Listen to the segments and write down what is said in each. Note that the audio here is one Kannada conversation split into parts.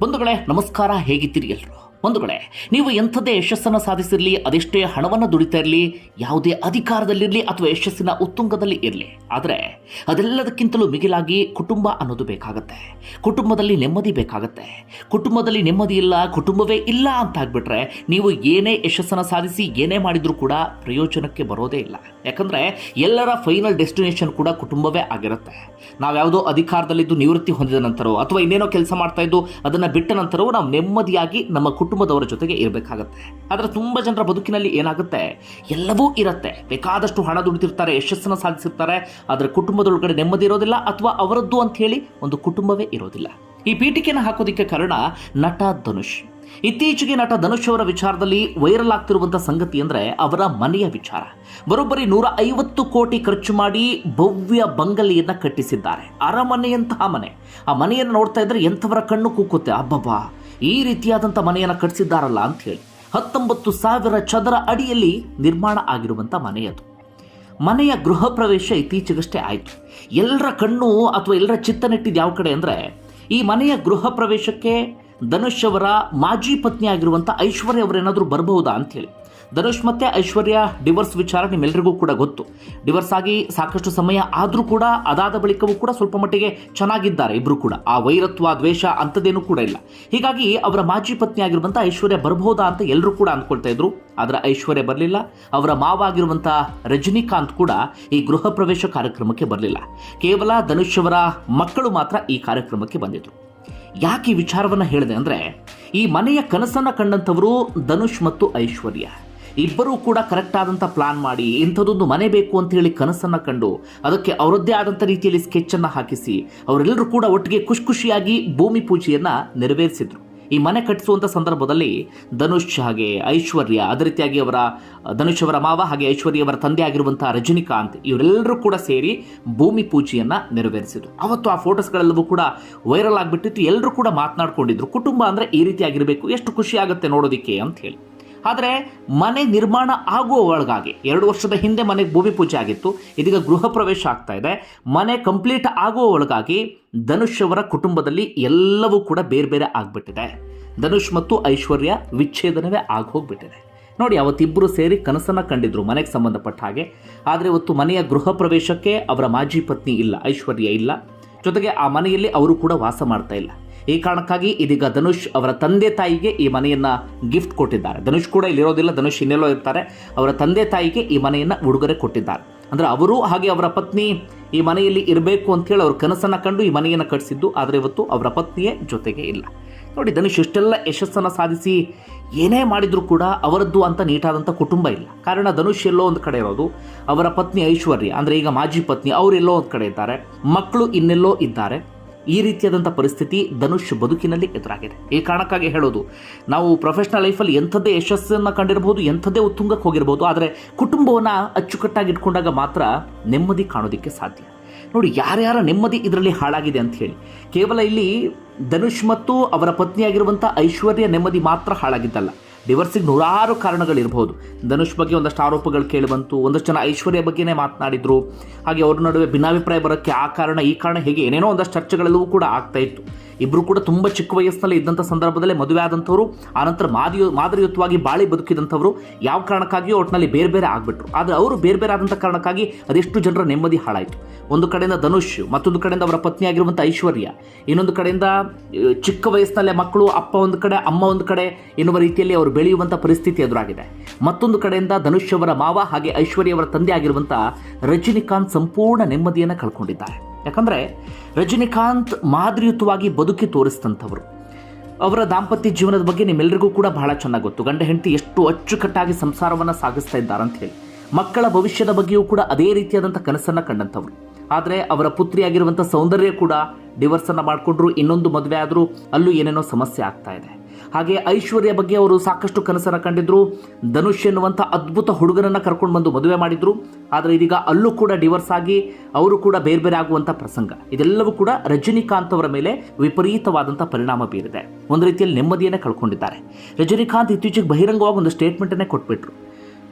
ಬಂಧುಗಳೇ ನಮಸ್ಕಾರ ಹೇಗಿದ್ದೀರಿ ಎಲ್ಲರೂ ಬಂಧುಗಳೇ ನೀವು ಎಂಥದ್ದೇ ಯಶಸ್ಸನ್ನು ಸಾಧಿಸಿರಲಿ, ಅದೆಷ್ಟೇ ಹಣವನ್ನು ದುಡಿತಾ ಇರಲಿ, ಯಾವುದೇ ಅಧಿಕಾರದಲ್ಲಿರಲಿ ಅಥವಾ ಯಶಸ್ಸಿನ ಉತ್ತುಂಗದಲ್ಲಿ ಇರಲಿ. ಆದರೆ, ಅದೆಲ್ಲದಕ್ಕಿಂತಲೂ ಮಿಗಿಲಾಗಿ ಕುಟುಂಬ ಅನ್ನೋದು ಬೇಕಾಗತ್ತೆ. ಕುಟುಂಬದಲ್ಲಿ ನೆಮ್ಮದಿ ಬೇಕಾಗತ್ತೆ. ಕುಟುಂಬದಲ್ಲಿ ನೆಮ್ಮದಿ ಇಲ್ಲ, ಕುಟುಂಬವೇ ಇಲ್ಲ ಅಂತ ಆಗ್ಬಿಟ್ರೆ ನೀವು ಏನೇ ಯಶಸ್ಸನ್ನು ಸಾಧಿಸಿ, ಏನೇ ಮಾಡಿದರೂ ಕೂಡ ಪ್ರಯೋಜನಕ್ಕೆ ಬರೋದೇ ಇಲ್ಲ. ಯಾಕಂದರೆ, ಎಲ್ಲರ ಫೈನಲ್ ಡೆಸ್ಟಿನೇಷನ್ ಕೂಡ ಕುಟುಂಬವೇ ಆಗಿರುತ್ತೆ. ನಾವು ಯಾವುದೋ ಅಧಿಕಾರದಲ್ಲಿದ್ದು ನಿವೃತ್ತಿ ಹೊಂದಿದ ನಂತರವೋ, ಅಥವಾ ಇನ್ನೇನೋ ಕೆಲಸ ಮಾಡ್ತಾ ಇದ್ದು ಅದನ್ನು ಬಿಟ್ಟ ನಂತರವೂ, ನಾವು ನೆಮ್ಮದಿಯಾಗಿ ನಮ್ಮ ಕುಟುಂಬದವರ ಜೊತೆಗೆ ಇರಬೇಕಾಗತ್ತೆ. ಆದರೆ ತುಂಬ ಜನರ ಬದುಕಿನಲ್ಲಿ ಏನಾಗುತ್ತೆ? ಎಲ್ಲವೂ ಇರುತ್ತೆ. ಬೇಕಾದಷ್ಟು ಹಣ ದುಡಿತಿರ್ತಾರೆ, ಯಶಸ್ಸನ್ನು ಸಾಧಿಸಿರ್ತಾರೆ, ಆದರೆ ಕುಟುಂಬದೊಳಗಡೆ ನೆಮ್ಮದಿ ಇರೋದಿಲ್ಲ ಅಥವಾ ಅವರದ್ದು ಅಂತ ಹೇಳಿ ಒಂದು ಕುಟುಂಬವೇ ಇರೋದಿಲ್ಲ. ಈ ಪೀಠಿಕೆಯನ್ನು ಹಾಕೋದಿಕ್ಕೆ ಕಾರಣ ನಟ ಧನುಷ್. ಇತ್ತೀಚೆಗೆ ನಟ ಧನುಷ್ ಅವರ ವಿಚಾರದಲ್ಲಿ ವೈರಲ್ ಆಗ್ತಿರುವಂತಹ ಸಂಗತಿ ಅಂದ್ರೆ ಅವರ ಮನೆಯ ವಿಚಾರ. ಬರೋಬ್ಬರಿ ನೂರ ಐವತ್ತು ಕೋಟಿ ಖರ್ಚು ಮಾಡಿ ಭವ್ಯ ಬಂಗಲೆಯನ್ನ ಕಟ್ಟಿಸಿದ್ದಾರೆ. ಅರಮನೆಯಂತಹ ಮನೆ. ಆ ಮನೆಯನ್ನು ನೋಡ್ತಾ ಇದ್ರೆ ಎಂಥವರ ಕಣ್ಣು ಕೂಕುತ್ತೆ. ಅಬ್ಬಬ್ಬಾ! ಈ ರೀತಿಯಾದಂಥ ಮನೆಯನ್ನು ಕಟ್ಟಿಸಿದ್ದಾರಲ್ಲ ಅಂತ ಹೇಳಿ ಹತ್ತೊಂಬತ್ತು ಸಾವಿರ ಚದರ ಅಡಿಯಲ್ಲಿ ನಿರ್ಮಾಣ ಆಗಿರುವಂಥ ಮನೆಯದು ಮನೆಯ ಗೃಹ ಪ್ರವೇಶ ಇತ್ತೀಚೆಗಷ್ಟೇ ಆಯಿತು. ಎಲ್ಲರ ಕಣ್ಣು ಅಥವಾ ಎಲ್ಲರ ಚಿತ್ತ ನೆಟ್ಟಿದ್ದು ಯಾವ ಕಡೆ ಅಂದರೆ ಈ ಮನೆಯ ಗೃಹ ಪ್ರವೇಶಕ್ಕೆ ಧನುಷ್ ಅವರ ಮಾಜಿ ಪತ್ನಿ ಆಗಿರುವಂಥ ಐಶ್ವರ್ಯ ಅವರೇನಾದರೂ ಬರಬಹುದಾ ಅಂಥೇಳಿ ಧನುಷ್ ಮತ್ತೆ ಐಶ್ವರ್ಯ ಡಿವರ್ಸ್ ವಿಚಾರ ನಿಮ್ಮೆಲ್ಲರಿಗೂ ಕೂಡ ಗೊತ್ತು. ಡಿವರ್ಸ್ ಆಗಿ ಸಾಕಷ್ಟು ಸಮಯ ಆದರೂ ಕೂಡ ಅದಾದ ಬಳಿಕವೂ ಕೂಡ ಸ್ವಲ್ಪ ಮಟ್ಟಿಗೆ ಚೆನ್ನಾಗಿದ್ದಾರೆ ಇಬ್ಬರು ಕೂಡ. ಆ ವೈರತ್ವ, ದ್ವೇಷ ಅಂಥದ್ದೇನೂ ಕೂಡ ಇಲ್ಲ. ಹೀಗಾಗಿ ಅವರ ಮಾಜಿ ಪತ್ನಿ ಆಗಿರುವಂಥ ಐಶ್ವರ್ಯ ಬರಬಹುದಾ ಅಂತ ಎಲ್ಲರೂ ಕೂಡ ಅಂದ್ಕೊಳ್ತಾ ಇದ್ರು. ಆದರೆ ಐಶ್ವರ್ಯ ಬರಲಿಲ್ಲ. ಅವರ ಮಾವ ಆಗಿರುವಂಥ ರಜನಿಕಾಂತ್ ಕೂಡ ಈ ಗೃಹ ಪ್ರವೇಶ ಕಾರ್ಯಕ್ರಮಕ್ಕೆ ಬರಲಿಲ್ಲ. ಕೇವಲ ಧನುಷ್ ಅವರ ಮಕ್ಕಳು ಮಾತ್ರ ಈ ಕಾರ್ಯಕ್ರಮಕ್ಕೆ ಬಂದಿದ್ರು. ಯಾಕೆ ಈ ವಿಚಾರವನ್ನು ಹೇಳಿದೆ ಅಂದರೆ ಈ ಮನೆಯ ಕನಸನ್ನು ಕಂಡಂಥವರು ಧನುಷ್ ಮತ್ತು ಐಶ್ವರ್ಯ. ಇಬ್ಬರೂ ಕೂಡ ಕರೆಕ್ಟ್ ಆದಂಥ ಪ್ಲಾನ್ ಮಾಡಿ ಇಂಥದ್ದೊಂದು ಮನೆ ಬೇಕು ಅಂತ ಹೇಳಿ ಕನಸನ್ನು ಕಂಡು ಅದಕ್ಕೆ ಅವರದ್ದೇ ಆದಂಥ ರೀತಿಯಲ್ಲಿ ಸ್ಕೆಚನ್ನು ಹಾಕಿಸಿ ಅವರೆಲ್ಲರೂ ಕೂಡ ಒಟ್ಟಿಗೆ ಖುಷಿ ಖುಷಿಯಾಗಿ ಭೂಮಿ ಪೂಜೆಯನ್ನು ನೆರವೇರಿಸಿದ್ರು. ಈ ಮನೆ ಕಟ್ಟಿಸುವಂಥ ಸಂದರ್ಭದಲ್ಲಿ ಧನುಷ್ ಹಾಗೆ ಐಶ್ವರ್ಯ, ಅದೇ ರೀತಿಯಾಗಿ ಅವರ, ಧನುಷ್ ಅವರ ಮಾವ ಹಾಗೆ ಐಶ್ವರ್ಯ ಅವರ ತಂದೆ ಆಗಿರುವಂಥ ರಜನಿಕಾಂತ್ ಇವರೆಲ್ಲರೂ ಕೂಡ ಸೇರಿ ಭೂಮಿ ಪೂಜೆಯನ್ನ ನೆರವೇರಿಸಿದ್ರು. ಅವತ್ತು ಆ ಫೋಟೋಸ್ಗಳೆಲ್ಲವೂ ಕೂಡ ವೈರಲ್ ಆಗಿಬಿಟ್ಟಿತ್ತು. ಎಲ್ಲರೂ ಕೂಡ ಮಾತನಾಡ್ಕೊಂಡಿದ್ರು. ಕುಟುಂಬ ಅಂದ್ರೆ ಈ ರೀತಿ ಆಗಿರಬೇಕು ಎಷ್ಟು ಖುಷಿ ಆಗುತ್ತೆ ನೋಡೋದಿಕ್ಕೆ ಅಂತ ಹೇಳಿ. ಆದರೆ ಮನೆ ನಿರ್ಮಾಣ ಆಗುವ ಒಳಗಾಗಿ ಎರಡು ವರ್ಷದ ಹಿಂದೆ ಮನೆಗೆ ಭೂಮಿ ಪೂಜೆ ಆಗಿತ್ತು, ಇದೀಗ ಗೃಹ ಪ್ರವೇಶ ಆಗ್ತಾ ಇದೆ. ಮನೆ ಕಂಪ್ಲೀಟ್ ಆಗುವ ಒಳಗಾಗಿ ಧನುಷ್ ಅವರ ಕುಟುಂಬದಲ್ಲಿ ಎಲ್ಲವೂ ಕೂಡ ಬೇರೆ ಬೇರೆ ಆಗಿಬಿಟ್ಟಿದೆ. ಧನುಷ್ ಮತ್ತು ಐಶ್ವರ್ಯ ವಿಚ್ಛೇದನವೇ ಆಗಿ ಹೋಗ್ಬಿಟ್ಟಿದೆ ನೋಡಿ, ಅವತ್ತಿಬ್ಬರು ಸೇರಿ ಕನಸನ್ನು ಕಂಡಿದ್ರು ಮನೆಗೆ ಸಂಬಂಧಪಟ್ಟ ಹಾಗೆ. ಆದರೆ ಇವತ್ತು ಮನೆಯ ಗೃಹ ಪ್ರವೇಶಕ್ಕೆ ಅವರ ಮಾಜಿ ಪತ್ನಿ ಇಲ್ಲ, ಐಶ್ವರ್ಯ ಇಲ್ಲ. ಜೊತೆಗೆ ಆ ಮನೆಯಲ್ಲಿ ಅವರು ಕೂಡ ವಾಸ ಮಾಡ್ತಾ ಇಲ್ಲ. ಈ ಕಾರಣಕ್ಕಾಗಿ ಇದೀಗ ಧನುಷ್ ಅವರ ತಂದೆ ತಾಯಿಗೆ ಈ ಮನೆಯನ್ನ ಗಿಫ್ಟ್ ಕೊಟ್ಟಿದ್ದಾರೆ. ಧನುಷ್ ಕೂಡ ಇಲ್ಲಿರೋದಿಲ್ಲ. ಧನುಷ್ ಇನ್ನೆಲ್ಲೋ ಇರ್ತಾರೆ. ಅವರ ತಂದೆ ತಾಯಿಗೆ ಈ ಮನೆಯನ್ನ ಉಡುಗೊರೆ ಕೊಟ್ಟಿದ್ದಾರೆ. ಅಂದ್ರೆ ಅವರು ಹಾಗೆ ಅವರ ಪತ್ನಿ ಈ ಮನೆಯಲ್ಲಿ ಇರಬೇಕು ಅಂತೇಳಿ ಅವ್ರ ಕನಸನ್ನ ಕಂಡು ಈ ಮನೆಯನ್ನು ಕಟ್ಟಿಸಿದ್ದು ಆದರೆ ಇವತ್ತು ಅವರ ಪತ್ನಿಯೇ ಜೊತೆಗೆ ಇಲ್ಲ. ನೋಡಿ, ಧನುಷ್ ಇಷ್ಟೆಲ್ಲ ಯಶಸ್ಸನ್ನು ಸಾಧಿಸಿ ಏನೇ ಮಾಡಿದರೂ ಕೂಡ ಅವರದ್ದು ಅಂತ ನೀಟಾದಂಥ ಕುಟುಂಬ ಇಲ್ಲ. ಕಾರಣ ಧನುಷ್ ಎಲ್ಲೋ ಒಂದು ಕಡೆ ಇರೋದು, ಅವರ ಪತ್ನಿ ಐಶ್ವರ್ಯ, ಅಂದರೆ ಈಗ ಮಾಜಿ ಪತ್ನಿ ಅವರೆಲ್ಲೋ ಒಂದು ಕಡೆ ಇದ್ದಾರೆ. ಮಕ್ಕಳು ಇನ್ನೆಲ್ಲೋ ಇದ್ದಾರೆ. ಈ ರೀತಿಯಾದಂಥ ಪರಿಸ್ಥಿತಿ ಧನುಷ್ ಬದುಕಿನಲ್ಲಿ ಎದುರಾಗಿದೆ. ಈ ಕಾರಣಕ್ಕಾಗಿ ಹೇಳೋದು, ನಾವು ಪ್ರೊಫೆಷನಲ್ ಲೈಫಲ್ಲಿ ಎಂಥದ್ದೇ ಯಶಸ್ಸನ್ನು ಕಂಡಿರಬಹುದು ಎಂಥದ್ದೇ ಉತ್ತುಂಗಕ್ಕೆ ಹೋಗಿರ್ಬೋದು, ಆದರೆ ಕುಟುಂಬವನ್ನು ಅಚ್ಚುಕಟ್ಟಾಗಿ ಇಟ್ಕೊಂಡಾಗ ಮಾತ್ರ ನೆಮ್ಮದಿ ಕಾಣೋದಕ್ಕೆ ಸಾಧ್ಯ. ನೋಡಿ, ಯಾರ್ಯಾರ ನೆಮ್ಮದಿ ಇದರಲ್ಲಿ ಹಾಳಾಗಿದೆ ಅಂತ ಹೇಳಿ, ಕೇವಲ ಇಲ್ಲಿ ಧನುಷ್ ಮತ್ತು ಅವರ ಪತ್ನಿಯಾಗಿರುವಂಥ ಐಶ್ವರ್ಯ ನೆಮ್ಮದಿ ಮಾತ್ರ ಹಾಳಾಗಿದ್ದಲ್ಲ. ಡಿವರ್ಸಿಗೆ ನೂರಾರು ಕಾರಣಗಳಿರ್ಬೋದು. ಧನುಷ್ ಬಗ್ಗೆ ಒಂದಷ್ಟು ಆರೋಪಗಳು ಕೇಳಿಬಂತು ಒಂದಷ್ಟು ಜನ ಐಶ್ವರ್ಯ ಬಗ್ಗೆನೇ ಮಾತನಾಡಿದರು. ಹಾಗೆ ಅವ್ರ ನಡುವೆ ಭಿನ್ನಾಭಿಪ್ರಾಯ ಬರೋಕ್ಕೆ ಆ ಕಾರಣ, ಈ ಕಾರಣ, ಹೇಗೆ ಏನೇನೋ ಒಂದಷ್ಟು ಚರ್ಚೆಗಳೆಲ್ಲವೂ ಕೂಡ ಆಗ್ತಾ ಇತ್ತು. ಇಬ್ಬರು ಕೂಡ ತುಂಬ ಚಿಕ್ಕ ವಯಸ್ಸಿನಲ್ಲಿ ಇದ್ದಂಥ ಸಂದರ್ಭದಲ್ಲೇ ಮದುವೆ ಆದಂಥವ್ರು ಆನಂತರ ಮಾದಿಯು, ಮಾದರಿಯುತವಾಗಿ ಬಾಳಿ ಬದುಕಿದಂಥವ್ರು ಯಾವ ಕಾರಣಕ್ಕಾಗಿಯೂ ಒಟ್ಟಿನಲ್ಲಿ ಬೇರೆ ಬೇರೆ ಆಗಿಬಿಟ್ರು. ಆದರೆ ಅವರು ಬೇರೆ ಬೇರೆ ಆದಂಥ ಕಾರಣಕ್ಕಾಗಿ ಅದೆಷ್ಟು ಜನರ ನೆಮ್ಮದಿ ಹಾಳಾಯಿತು. ಒಂದು ಕಡೆಯಿಂದ ಧನುಷ್, ಮತ್ತೊಂದು ಕಡೆಯಿಂದ ಅವರ ಪತ್ನಿ ಆಗಿರುವಂಥ ಐಶ್ವರ್ಯ, ಇನ್ನೊಂದು ಕಡೆಯಿಂದ ಚಿಕ್ಕ ವಯಸ್ಸಿನಲ್ಲೇ ಮಕ್ಕಳು, ಅಪ್ಪ ಒಂದು ಕಡೆ, ಅಮ್ಮ ಒಂದು ಕಡೆ ಎನ್ನುವ ರೀತಿಯಲ್ಲಿ ಅವರು ಬೆಳೆಯುವಂಥ ಪರಿಸ್ಥಿತಿ ಎದುರಾಗಿದೆ. ಮತ್ತೊಂದು ಕಡೆಯಿಂದ ಧನುಷ್ ಅವರ ಮಾವ ಹಾಗೆ ಐಶ್ವರ್ಯ ಅವರ ತಂದೆ ಆಗಿರುವಂಥ ರಜನಿಕಾಂತ್ ಸಂಪೂರ್ಣ ನೆಮ್ಮದಿಯನ್ನು ಕಳ್ಕೊಂಡಿದ್ದಾರೆ. ಯಾಕಂದರೆ ರಜನಿಕಾಂತ್ ಮಾದರಿಯುತವಾಗಿ ಬದುಕಿ ತೋರಿಸಿದಂಥವರು. ಅವರ ದಾಂಪತ್ಯ ಜೀವನದ ಬಗ್ಗೆ ನಿಮ್ಮೆಲ್ಲರಿಗೂ ಕೂಡ ಬಹಳ ಚೆನ್ನಾಗಿ ಗೊತ್ತು. ಗಂಡ ಹೆಂಡತಿ ಎಷ್ಟು ಅಚ್ಚುಕಟ್ಟಾಗಿ ಸಂಸಾರವನ್ನು ಸಾಗಿಸ್ತಾ ಇದ್ದಾರೆ ಅಂತ ಹೇಳಿ. ಮಕ್ಕಳ ಭವಿಷ್ಯದ ಬಗ್ಗೆಯೂ ಕೂಡ ಅದೇ ರೀತಿಯಾದಂಥ ಕನಸನ್ನು ಕಂಡಂಥವ್ರು. ಆದರೆ ಅವರ ಪುತ್ರಿಯಾಗಿರುವಂಥ ಸೌಂದರ್ಯ ಕೂಡ ಡಿವರ್ಸನ್ನು ಮಾಡಿಕೊಂಡ್ರು, ಇನ್ನೊಂದು ಮದುವೆ ಆದರೂ ಅಲ್ಲೂ ಏನೇನೋ ಸಮಸ್ಯೆ ಆಗ್ತಾ ಇದೆ. ಹಾಗೆ ಐಶ್ವರ್ಯ ಬಗ್ಗೆ ಅವರು ಸಾಕಷ್ಟು ಕನಸನ್ನು ಕಂಡಿದ್ರು. ಧನುಷ್ ಎನ್ನುವಂಥ ಅದ್ಭುತ ಹುಡುಗನನ್ನ ಕರ್ಕೊಂಡು ಬಂದು ಮದುವೆ ಮಾಡಿದ್ರು. ಆದರೆ ಇದೀಗ ಅಲ್ಲೂ ಕೂಡ ಡಿವರ್ಸ್ ಆಗಿ ಅವರು ಕೂಡ ಬೇರೆ ಬೇರೆ ಆಗುವಂಥ ಪ್ರಸಂಗ. ಇದೆಲ್ಲವೂ ಕೂಡ ರಜನಿಕಾಂತ್ ಅವರ ಮೇಲೆ ವಿಪರೀತವಾದಂಥ ಪರಿಣಾಮ ಬೀರಿದೆ. ಒಂದು ರೀತಿಯಲ್ಲಿ ನೆಮ್ಮದಿಯನ್ನು ಕಳ್ಕೊಂಡಿದ್ದಾರೆ. ರಜನಿಕಾಂತ್ ಇತ್ತೀಚೆಗೆ ಬಹಿರಂಗವಾಗಿ ಒಂದು ಸ್ಟೇಟ್ಮೆಂಟನ್ನೇ ಕೊಟ್ಬಿಟ್ರು.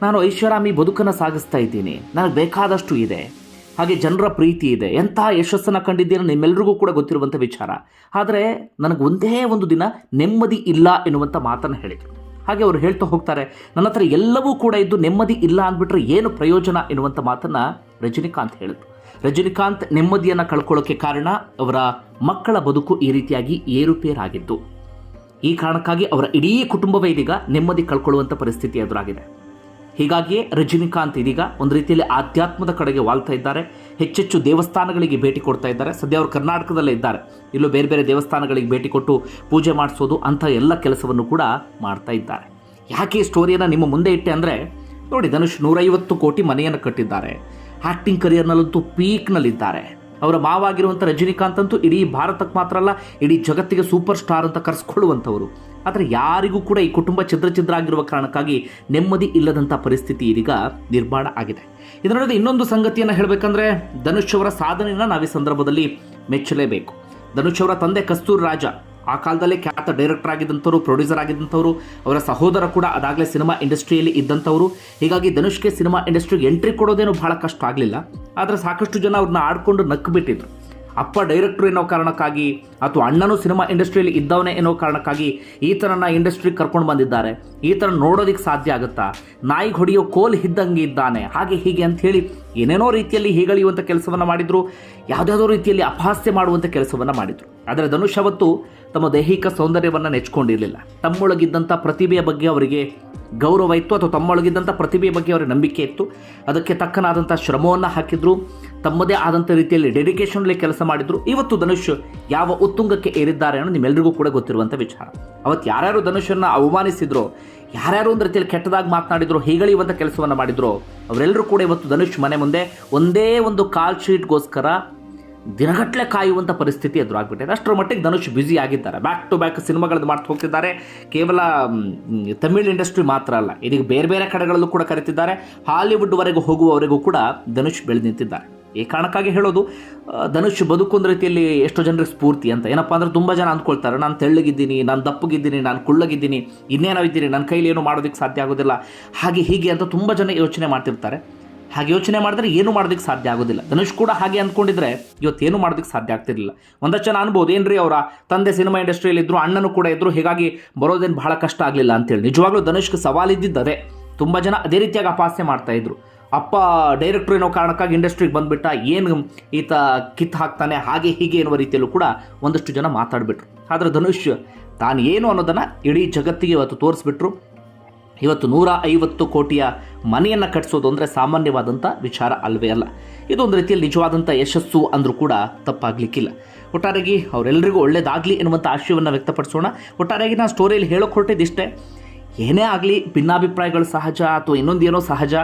ನಾನು ಐಷಾರಾಮಿ ಬದುಕನ್ನು ಸಾಗಿಸ್ತಾ ಇದ್ದೀನಿ. ನನಗೆ ಬೇಕಾದಷ್ಟು ಇದೆ. ಹಾಗೆ ಜನರ ಪ್ರೀತಿ ಇದೆ. ಎಂತಹ ಯಶಸ್ಸನ್ನು ಕಂಡಿದ್ದೀರ ನಿಮ್ಮೆಲ್ಲರಿಗೂ ಕೂಡ ಗೊತ್ತಿರುವಂಥ ವಿಚಾರ. ಆದರೆ ನನಗೆ ಒಂದೇ ಒಂದು ದಿನ ನೆಮ್ಮದಿ ಇಲ್ಲ ಎನ್ನುವಂಥ ಮಾತನ್ನು ಹೇಳಿದರು. ಹಾಗೆ ಅವರು ಹೇಳ್ತಾ ಹೋಗ್ತಾರೆ, ನನ್ನ ಹತ್ರ ಎಲ್ಲವೂ ಕೂಡ ಇದ್ದು ನೆಮ್ಮದಿ ಇಲ್ಲ ಅಂದ್ಬಿಟ್ರೆ ಏನು ಪ್ರಯೋಜನ? ಎನ್ನುವಂಥ ಮಾತನ್ನು ರಜನಿಕಾಂತ್ ಹೇಳಿದ್ರು. ರಜನಿಕಾಂತ್ ನೆಮ್ಮದಿಯನ್ನು ಕಳ್ಕೊಳ್ಳೋಕ್ಕೆ ಕಾರಣ ಅವರ ಮಕ್ಕಳ ಬದುಕು ಈ ರೀತಿಯಾಗಿ ಏರುಪೇರಾಗಿದ್ದು. ಈ ಕಾರಣಕ್ಕಾಗಿ ಅವರ ಇಡೀ ಕುಟುಂಬವೇ ಇದೀಗ ನೆಮ್ಮದಿ ಕಳ್ಕೊಳ್ಳುವಂಥ ಪರಿಸ್ಥಿತಿ ಎದುರಾಗಿದೆ. ಹೀಗಾಗಿಯೇ ರಜನಿಕಾಂತ್ ಇದೀಗ ಒಂದು ರೀತಿಯಲ್ಲಿ ಆಧ್ಯಾತ್ಮದ ಕಡೆಗೆ ವಾಲ್ತಾ ಇದ್ದಾರೆ. ಹೆಚ್ಚೆಚ್ಚು ದೇವಸ್ಥಾನಗಳಿಗೆ ಭೇಟಿ ಕೊಡ್ತಾ ಇದ್ದಾರೆ. ಸದ್ಯ ಅವರು ಕರ್ನಾಟಕದಲ್ಲೇ ಇದ್ದಾರೆ. ಇಲ್ಲೂ ಬೇರೆ ಬೇರೆ ದೇವಸ್ಥಾನಗಳಿಗೆ ಭೇಟಿ ಕೊಟ್ಟು ಪೂಜೆ ಮಾಡಿಸೋದು ಅಂಥ ಎಲ್ಲ ಕೆಲಸವನ್ನು ಕೂಡ ಮಾಡ್ತಾ ಇದ್ದಾರೆ. ಯಾಕೆ ಈ ಸ್ಟೋರಿಯನ್ನು ನಿಮ್ಮ ಮುಂದೆ ಇಟ್ಟೆ ಅಂದರೆ, ನೋಡಿ ಧನುಷ್ ನೂರೈವತ್ತು ಕೋಟಿ ಮನೆಯನ್ನು ಕಟ್ಟಿದ್ದಾರೆ. ಆ್ಯಕ್ಟಿಂಗ್ ಕರಿಯರ್ನಲ್ಲಂತೂ ಪೀಕ್ನಲ್ಲಿದ್ದಾರೆ. ಅವರ ಮಾವಾಗಿರುವಂಥ ರಜನಿಕಾಂತ್ ಅಂತೂ ಇಡೀ ಭಾರತಕ್ಕೆ ಮಾತ್ರ ಅಲ್ಲ, ಇಡೀ ಜಗತ್ತಿಗೆ ಸೂಪರ್ ಸ್ಟಾರ್ ಅಂತ ಕರೆಸ್ಕೊಳ್ಳುವಂಥವರು. ಆದರೆ ಯಾರಿಗೂ ಕೂಡ ಈ ಕುಟುಂಬ ಛಿದ್ರ ಛಿದ್ರ ಆಗಿರುವ ಕಾರಣಕ್ಕಾಗಿ ನೆಮ್ಮದಿ ಇಲ್ಲದಂಥ ಪರಿಸ್ಥಿತಿ ಇದೀಗ ನಿರ್ಮಾಣ ಆಗಿದೆ. ಇದರೊಳಗೆ ಇನ್ನೊಂದು ಸಂಗತಿಯನ್ನು ಹೇಳಬೇಕಂದ್ರೆ ಧನುಷ್ ಅವರ ಸಾಧನೆಯನ್ನು ನಾವು ಈ ಸಂದರ್ಭದಲ್ಲಿ ಮೆಚ್ಚಲೇಬೇಕು. ಧನುಷ್ ಅವರ ತಂದೆ ಕಸ್ತೂರ್ ರಾಜ, ಆ ಕಾಲದಲ್ಲೇ ಖ್ಯಾತ ಡೈರೆಕ್ಟರ್ ಆಗಿದ್ದಂಥವ್ರು ಪ್ರೊಡ್ಯೂಸರ್ ಆಗಿದ್ದಂಥವ್ರು, ಅವರ ಸಹೋದರ ಕೂಡ ಅದಾಗಲೇ ಸಿನಿಮಾ ಇಂಡಸ್ಟ್ರಿಯಲ್ಲಿ ಇದ್ದಂಥವ್ರು. ಹೀಗಾಗಿ ಧನುಷ್ಗೆ ಸಿನಿಮಾ ಇಂಡಸ್ಟ್ರಿಗೆ ಎಂಟ್ರಿ ಕೊಡೋದೇನು ಬಹಳ ಕಷ್ಟ ಆಗಲಿಲ್ಲ. ಆದರೆ ಸಾಕಷ್ಟು ಜನ ಅವ್ರನ್ನ ಆಡ್ಕೊಂಡು ನಕ್ಬಿಟ್ಟಿದ್ರು. ಅಪ್ಪ ಡೈರೆಕ್ಟ್ರು ಏನೋ ಕಾರಣಕ್ಕಾಗಿ ಅಥವಾ ಅಣ್ಣನೂ ಸಿನಿಮಾ ಇಂಡಸ್ಟ್ರಿಯಲ್ಲಿ ಇದ್ದವನೇ ಏನೋ ಕಾರಣಕ್ಕಾಗಿ ಈ ಥರನ ಇಂಡಸ್ಟ್ರಿಗೆ ಕರ್ಕೊಂಡು ಬಂದಿದ್ದಾರೆ. ಈ ಥರ ನೋಡೋದಕ್ಕೆ ಸಾಧ್ಯ ಆಗುತ್ತಾ? ನಾಯಿಗೆ ಹೊಡೆಯೋ ಕೋಲ್ ಇದ್ದಂಗೆ ಇದ್ದಾನೆ. ಹಾಗೆ ಹೀಗೆ ಅಂತ ಹೇಳಿ ಏನೇನೋ ರೀತಿಯಲ್ಲಿ ಹೀಗಳೆಯುವಂಥ ಕೆಲಸವನ್ನು ಮಾಡಿದರು ಯಾವುದ್ಯಾವುದೋ ರೀತಿಯಲ್ಲಿ ಅಪಹಾಸ್ಯ ಮಾಡುವಂಥ ಕೆಲಸವನ್ನು ಮಾಡಿದರು. ಆದರೆ ಧನುಷ್ ಅವತ್ತು ತಮ್ಮ ದೈಹಿಕ ಸೌಂದರ್ಯವನ್ನು ನೆಚ್ಕೊಂಡಿರಲಿಲ್ಲ. ತಮ್ಮೊಳಗಿದ್ದಂಥ ಪ್ರತಿಭೆಯ ಬಗ್ಗೆ ಅವರಿಗೆ ಗೌರವ ಇತ್ತು, ಅಥವಾ ತಮ್ಮೊಳಗಿದ್ದಂಥ ಪ್ರತಿಭೆಯ ಬಗ್ಗೆ ಅವರಿಗೆ ನಂಬಿಕೆ ಇತ್ತು. ಅದಕ್ಕೆ ತಕ್ಕನಾದಂಥ ಶ್ರಮವನ್ನು ಹಾಕಿದ್ರು, ತಮ್ಮದೇ ಆದಂಥ ರೀತಿಯಲ್ಲಿ ಡೆಡಿಕೇಶನ್ಲಿ ಕೆಲಸ ಮಾಡಿದ್ರು. ಇವತ್ತು ಧನುಷ್ ಯಾವ ಉತ್ತುಂಗಕ್ಕೆ ಏರಿದ್ದಾರೆ ಅನ್ನೋ ನಿಮ್ಮೆಲ್ಲರಿಗೂ ಕೂಡ ಗೊತ್ತಿರುವಂಥ ವಿಚಾರ. ಅವತ್ತು ಯಾರ್ಯಾರು ಧನುಷನ್ನು ಅವಮಾನಿಸಿದ್ರೋ ಯಾರ್ಯಾರು ಒಂದು ರೀತಿಯಲ್ಲಿ ಕೆಟ್ಟದಾಗಿ ಮಾತನಾಡಿದ್ರು ಹೀಗಳಿವಂಥ ಕೆಲಸವನ್ನು ಮಾಡಿದ್ರು ಅವರೆಲ್ಲರೂ ಕೂಡ ಇವತ್ತು ಧನುಷ್ ಮನೆ ಮುಂದೆ ಒಂದೇ ಒಂದು ಕಾಲ್ ಶೀಟ್ಗೋಸ್ಕರ ದಿನಗಟ್ಟಲೆ ಕಾಯುವಂಥ ಪರಿಸ್ಥಿತಿ ಎದುರಾಗ್ಬಿಟ್ಟಿದೆ. ಅಷ್ಟರ ಮಟ್ಟಿಗೆ ಧನುಷ್ ಬ್ಯುಸಿ ಆಗಿದ್ದಾರೆ. ಬ್ಯಾಕ್ ಟು ಬ್ಯಾಕ್ ಸಿನಿಮಾಗಳನ್ನು ಮಾಡ್ತಾ ಹೋಗ್ತಿದ್ದಾರೆ. ಕೇವಲ ತಮಿಳ್ ಇಂಡಸ್ಟ್ರಿ ಮಾತ್ರ ಅಲ್ಲ, ಇದೀಗ ಬೇರೆ ಬೇರೆ ಕಡೆಗಳಲ್ಲೂ ಕೂಡ ಕರೀತಿದ್ದಾರೆ. ಹಾಲಿವುಡ್ವರೆಗೂ ಹೋಗುವವರೆಗೂ ಕೂಡ ಧನುಷ್ ಬೆಳೆದು ನಿಂತಿದ್ದಾರೆ. ಈ ಕಾರಣಕ್ಕಾಗಿ ಹೇಳೋದು ಧನುಷ್ ಬದುಕು ರೀತಿಯಲ್ಲಿ ಎಷ್ಟೋ ಜನರಿಗೆ ಸ್ಫೂರ್ತಿ ಅಂತ. ಏನಪ್ಪ ಅಂದ್ರೆ ತುಂಬ ಜನ ಅಂದ್ಕೊಳ್ತಾರೆ, ನಾನು ತೆಳ್ಳಗಿದ್ದೀನಿ, ನಾನು ದಪ್ಪಗಿದ್ದೀನಿ, ನಾನು ಕುಳ್ಳಗಿದ್ದೀನಿ ಇನ್ನೇನೋ ಇದ್ದೀನಿ ನನ್ನ ಕೈಲಿ ಏನು ಮಾಡೋದಕ್ಕೆ ಸಾಧ್ಯ ಆಗೋದಿಲ್ಲ. ಹಾಗೆ ಹೀಗೆ ಅಂತ ತುಂಬ ಜನ ಯೋಚನೆ ಮಾಡ್ತಿರ್ತಾರೆ. ಹಾಗೆ ಯೋಚನೆ ಮಾಡಿದ್ರೆ ಏನು ಮಾಡೋದಕ್ಕೆ ಸಾಧ್ಯ ಆಗೋದಿಲ್ಲ. ಧನುಷ್ ಕೂಡ ಹಾಗೆ ಅಂದ್ಕೊಂಡಿದ್ರೆ ಏನು ಮಾಡೋದಕ್ಕೆ ಸಾಧ್ಯ ಆಗ್ತಿರಲಿಲ್ಲ. ಒಂದಷ್ಟು ಜನ ಅನ್ಬೋದು, ಏನ್ರಿ ಅವರ ತಂದೆ ಸಿನಿಮಾ ಇಂಡಸ್ಟ್ರಿಯಲ್ಲಿ ಇದ್ರು ಅಣ್ಣನೂ ಕೂಡ ಇದ್ರು, ಹೀಗಾಗಿ ಬರೋದೇನು ಬಹಳ ಕಷ್ಟ ಆಗಲಿಲ್ಲ ಅಂತೇಳಿ. ನಿಜವಾಗ್ಲೂ ಧನುಷ್ಗೆ ಸವಾಲು ಅದೇ ತುಂಬ ಜನ ಅದೇ ರೀತಿಯಾಗಿ ಅಪಾಸ್ಯ ಮಾಡ್ತಾ ಇದ್ರು. ಅಪ್ಪ ಡೈರೆಕ್ಟ್ರು ಏನೋ ಕಾರಣಕ್ಕಾಗಿ ಇಂಡಸ್ಟ್ರಿಗೆ ಬಂದುಬಿಟ್ಟ, ಏನು ಈತ ಕಿತ್ತು ಹಾಕ್ತಾನೆ, ಹಾಗೆ ಹೀಗೆ ಎನ್ನುವ ರೀತಿಯಲ್ಲೂ ಕೂಡ ಒಂದಷ್ಟು ಜನ ಮಾತಾಡಿಬಿಟ್ರು. ಆದರೆ ಧನುಷ್ ತಾನು ಏನು ಅನ್ನೋದನ್ನು ಇಡೀ ಜಗತ್ತಿಗೆ ಇವತ್ತು ತೋರಿಸ್ಬಿಟ್ರು. ಇವತ್ತು ನೂರ ಐವತ್ತು ಕೋಟಿಯ ಮನೆಯನ್ನು ಕಟ್ಟಿಸೋದು ಅಂದರೆ ಸಾಮಾನ್ಯವಾದಂಥ ವಿಚಾರ ಅಲ್ವೇ ಅಲ್ಲ. ಇದೊಂದು ರೀತಿಯಲ್ಲಿ ನಿಜವಾದಂಥ ಯಶಸ್ಸು ಅಂದರೂ ಕೂಡ ತಪ್ಪಾಗಲಿಕ್ಕಿಲ್ಲ. ಒಟ್ಟಾರೆಯಾಗಿ ಅವರೆಲ್ಲರಿಗೂ ಒಳ್ಳೇದಾಗಲಿ ಎನ್ನುವಂಥ ಆಶಯವನ್ನು ವ್ಯಕ್ತಪಡಿಸೋಣ. ಒಟ್ಟಾರೆಯಾಗಿ ನಾನು ಸ್ಟೋರಿಯಲ್ಲಿ ಹೇಳೋಕೆ ಹೊರಟಿದ್ದಿಷ್ಟೇ, ಏನೇ ಆಗಲಿ ಭಿನ್ನಾಭಿಪ್ರಾಯಗಳು ಸಹಜ ಅಥವಾ ಇನ್ನೊಂದೇನೋ ಸಹಜ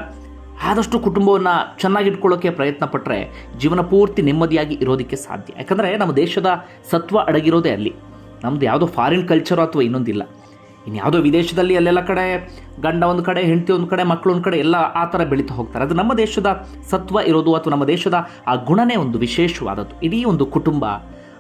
ಆದಷ್ಟು ಕುಟುಂಬವನ್ನು ಚೆನ್ನಾಗಿಟ್ಕೊಳ್ಳೋಕ್ಕೆ ಪ್ರಯತ್ನ ಪಟ್ಟರೆ ಜೀವನ ಪೂರ್ತಿ ನೆಮ್ಮದಿಯಾಗಿ ಇರೋದಕ್ಕೆ ಸಾಧ್ಯ. ಯಾಕಂದರೆ ನಮ್ಮ ದೇಶದ ಸತ್ವ ಅಡಗಿರೋದೇ ಅಲ್ಲಿ. ನಮ್ಮದು ಯಾವುದೋ ಫಾರಿನ್ ಕಲ್ಚರು ಅಥವಾ ಇನ್ನೊಂದಿಲ್ಲ. ಇನ್ನು ಯಾವುದೋ ವಿದೇಶದಲ್ಲಿ ಅಲ್ಲೆಲ್ಲ ಕಡೆ ಗಂಡ ಒಂದು ಕಡೆ, ಹೆಂಡತಿ ಒಂದು ಕಡೆ ಮಕ್ಕಳು ಒಂದು ಕಡೆ ಎಲ್ಲ ಆ ಥರ ಬೆಳೀತಾ ಹೋಗ್ತಾರೆ. ಅದು ನಮ್ಮ ದೇಶದ ಸತ್ವ ಇರೋದು ಅಥವಾ ನಮ್ಮ ದೇಶದ ಆ ಗುಣನೇ ಒಂದು ವಿಶೇಷವಾದದ್ದು. ಇಡೀ ಒಂದು ಕುಟುಂಬ,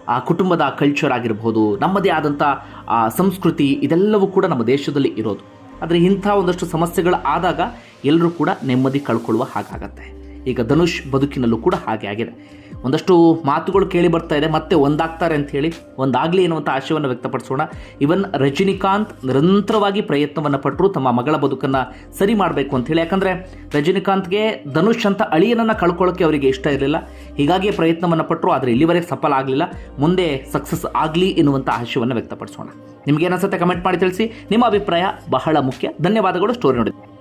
ಆ ಕುಟುಂಬದ ಕಲ್ಚರ್ ಆಗಿರ್ಬೋದು, ನಮ್ಮದೇ ಆದಂಥ ಆ ಸಂಸ್ಕೃತಿ ಇದೆಲ್ಲವೂ ಕೂಡ ನಮ್ಮ ದೇಶದಲ್ಲಿ ಇರೋದು. ಆದರೆ ಇಂಥ ಒಂದಷ್ಟು ಸಮಸ್ಯೆಗಳು ಆದಾಗ ಎಲ್ಲರೂ ಕೂಡ ನೆಮ್ಮದಿ ಕಳ್ಕೊಳ್ಳುವ ಹಾಗಾಗತ್ತೆ. ಈಗ ಧನುಷ್ ಬದುಕಿನಲ್ಲೂ ಕೂಡ ಹಾಗೆ ಆಗಿದೆ. ಒಂದಷ್ಟು ಮಾತುಗಳು ಕೇಳಿ ಬರ್ತಾ ಇದೆ, ಮತ್ತೆ ಒಂದಾಗ್ತಾರೆ ಅಂತ ಹೇಳಿ ಒಂದಾಗಲಿ ಎನ್ನುವಂಥ ಆಶಯವನ್ನು ವ್ಯಕ್ತಪಡಿಸೋಣ. ಇವನ್ ರಜನಿಕಾಂತ್ ನಿರಂತರವಾಗಿ ಪ್ರಯತ್ನವನ್ನು ಪಟ್ಟರು ತಮ್ಮ ಮಗಳ ಬದುಕನ್ನು ಸರಿ ಮಾಡಬೇಕು ಅಂತ ಹೇಳಿ. ಯಾಕಂದರೆ ರಜನಿಕಾಂತ್ಗೆ ಧನುಷ್ ಅಂತ ಅಳಿಯನನ್ನು ಕಳ್ಕೊಳ್ಳೋಕ್ಕೆ ಅವರಿಗೆ ಇಷ್ಟ ಇರಲಿಲ್ಲ. ಹೀಗಾಗಿ ಪ್ರಯತ್ನವನ್ನು ಪಟ್ಟರು ಆದರೆ ಇಲ್ಲಿವರೆಗೆ ಸಫಲ ಆಗಲಿಲ್ಲ. ಮುಂದೆ ಸಕ್ಸಸ್ ಆಗಲಿ ಎನ್ನುವಂಥ ಆಶಯವನ್ನು ವ್ಯಕ್ತಪಡಿಸೋಣ. ನಿಮಗೇನಿಸುತ್ತೆ ಕಮೆಂಟ್ ಮಾಡಿ ತಿಳಿಸಿ. ನಿಮ್ಮ ಅಭಿಪ್ರಾಯ ಬಹಳ ಮುಖ್ಯ. ಧನ್ಯವಾದಗಳು. ಸ್ಟೋರಿ ನೋಡಿದ್ದೆ